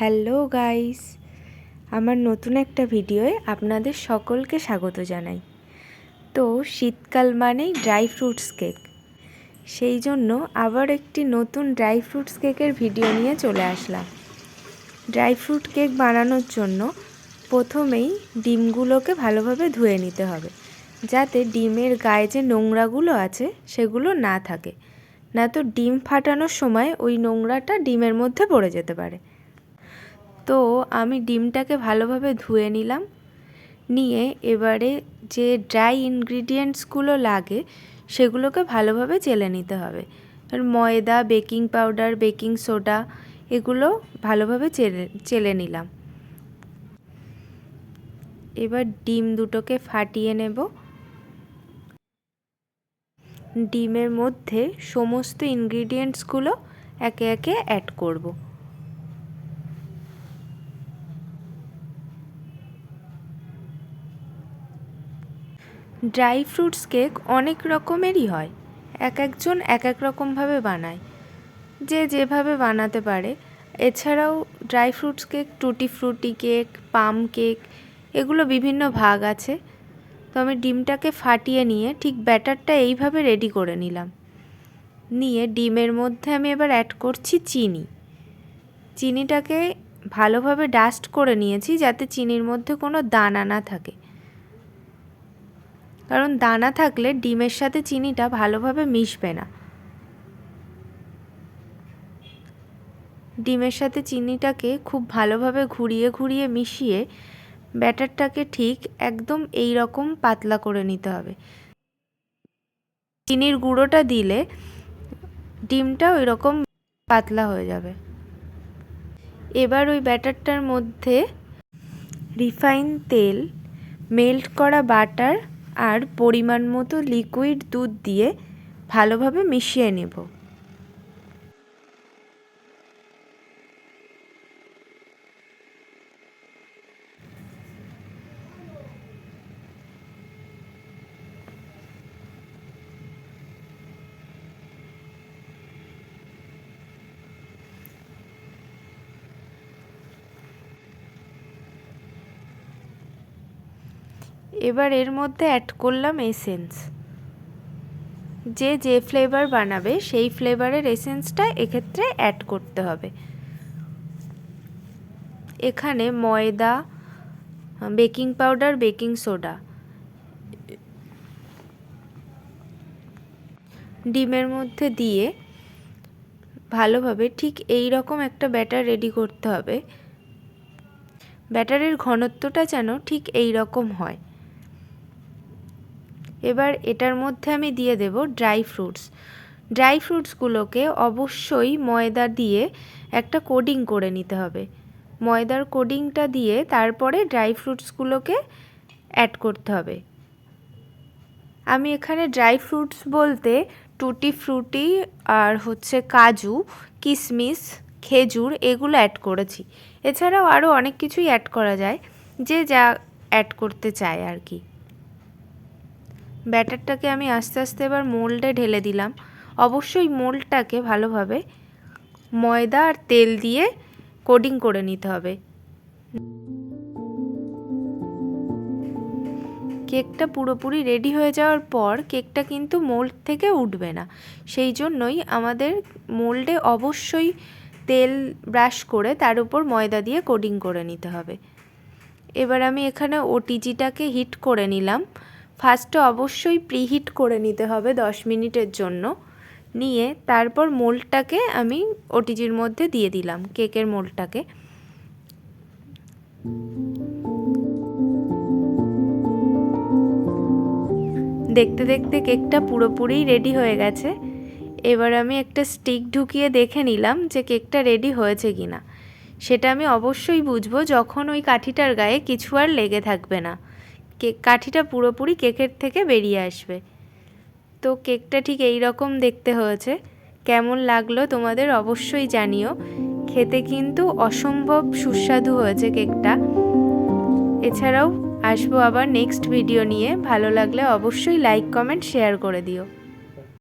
Hello guys, আমার নতুন একটা ভিডিওয়ে আপনাদের সকলকে স্বাগত জানাই। তো শীতকাল মানেই ড্রাই ফ্রুটস কেক। সেই জন্য আবার একটি নতুন ড্রাই ফ্রুটস কেকের ভিডিও নিয়ে চলে আসলাম। ড্রাই ফ্রুট কেক বানানোর জন্য প্রথমেই ডিমগুলোকে ভালোভাবে ধুয়ে নিতে হবে, যাতে ডিমের গায়ে যে নোংরাগুলো আছে সেগুলো না থাকে। না তো ডিম ফাটানোর সময় ওই নোংরাটা ডিমের মধ্যে পড়ে যেতে পারে। তো আমি ডিমটাকে ভালোভাবে ধুয়ে নিলাম। নিয়ে এবারে যে ড্রাই ইনগ্রিডিয়েন্টসগুলো লাগে, সেগুলোকে ভালোভাবে চেলে নিতে হবে। ময়দা, বেকিং পাউডার, বেকিং সোডা এগুলো ভালোভাবে চেলে চেলে নিলাম। এবার ডিম দুটোকে ফাটিয়ে নেব। ডিমের মধ্যে সমস্ত ইনগ্রিডিয়েন্টসগুলো একে একে অ্যাড করব। ড্রাই ফ্রুটস কেক অনেক রকমেরই হয়। এক একজন এক এক রকমভাবে বানায়। যে যেভাবে বানাতে পারে। এছাড়াও ড্রাই ফ্রুটস কেক, টুটি ফ্রুটি কেক, পাম কেক, এগুলো বিভিন্ন ভাগ আছে। তো আমি ডিমটাকে ফাটিয়ে নিয়ে ঠিক ব্যাটারটা এইভাবে রেডি করে নিলাম। নিয়ে ডিমের মধ্যে আমি এবার অ্যাড করছি চিনি। চিনিটাকে ভালোভাবে ডাস্ট করে নিয়েছি যাতে চিনির মধ্যে কোনো দানা না থাকে। কারণ দানা থাকলে ডিমের সাথে চিনিটা ভালোভাবে মিশবে না। ডিমের সাথে চিনিটাকে খুব ভালোভাবে ঘুরিয়ে ঘুরিয়ে মিশিয়ে ব্যাটারটাকে ঠিক একদম এই রকম পাতলা করে নিতে হবে। চিনির গুঁড়োটা দিলে ডিমটা ওই রকম পাতলা হয়ে যাবে। এবার ওই ব্যাটারটার মধ্যে রিফাইন তেল, মেল্ট করা বাটার আর পরিমাণ মতো লিকুইড দুধ দিয়ে ভালোভাবে মিশিয়ে নেব। এবার এর মধ্যে অ্যাড করলাম এসেন্স যে যে ফ্লেভার বানাবে, সেই ফ্লেভারের এসেন্সটা এক্ষেত্রে অ্যাড করতে হবে। এখানে ময়দা বেকিং পাউডার বেকিং সোডা ডিমের মধ্যে দিয়ে ভালোভাবে ঠিক এই রকম একটা ব্যাটার রেডি করতে হবে। ব্যাটারের ঘনত্বটা যেন ঠিক এই রকম হয়। এবার এটার মধ্যে আমি দিয়ে দেব ড্রাই ফ্রুটস। ড্রাই ফ্রুটসগুলোকে অবশ্যই ময়দা দিয়ে একটা কোডিং করে নিতে হবে। ময়দার কোডিংটা দিয়ে তারপরে ড্রাই ফ্রুটসগুলোকে অ্যাড করতে হবে। আমি এখানে ড্রাই ফ্রুটস বলতে টুটি ফ্রুটি আর হচ্ছে কাজু কিশমিশ খেজুর এগুলো অ্যাড করেছি। এছাড়াও আরও অনেক কিছুই অ্যাড করা যায় যে যা অ্যাড করতে চায় আর কি। ব্যাটারটাকে আমি আস্তে আস্তে এবার মোল্ডে ঢেলে দিলাম। অবশ্যই মোল্ডটাকে ভালোভাবে ময়দা আর তেল দিয়ে কোডিং করে নিতে হবে। কেকটা পুরোপুরি রেডি হয়ে যাওয়ার পর কেকটা কিন্তু মোল্ড থেকে উঠবে না। সেই জন্যই আমাদের মোল্ডে অবশ্যই তেল ব্রাশ করে তার উপর ময়দা দিয়ে কোডিং করে নিতে হবে। এবার আমি এখানে ওটিজিটাকে হিট করে নিলাম। ফার্স্টে অবশ্যই প্রিহিট করে নিতে হবে দশ মিনিটের জন্য। নিয়ে তারপর মোলটাকে আমি ওটিজির মধ্যে দিয়ে দিলাম, কেকের মোলটাকে। দেখতে দেখতে কেকটা পুরোপুরি রেডি হয়ে গেছে। এবার আমি একটা স্টিক ঢুকিয়ে দেখে নিলাম যে কেকটা রেডি হয়েছে কি না সেটা আমি অবশ্যই বুঝব যখন ওই কাঠিটার গায়ে কিছু আর লেগে থাকবে না। কেক, কাঠিটা পুরোপুরি কেকের থেকে বেরিয়ে আসবে। তো কেকটা ঠিক এই রকম দেখতে হয়েছে। কেমন লাগল তোমাদের অবশ্যই জানিও। খেতে কিন্তু অসম্ভব সুস্বাদু হয়েছে কেকটা। এছাড়াও আসব আবার নেক্সট ভিডিও নিয়ে। ভালো লাগলে অবশ্যই লাইক কমেন্ট শেয়ার করে দিও।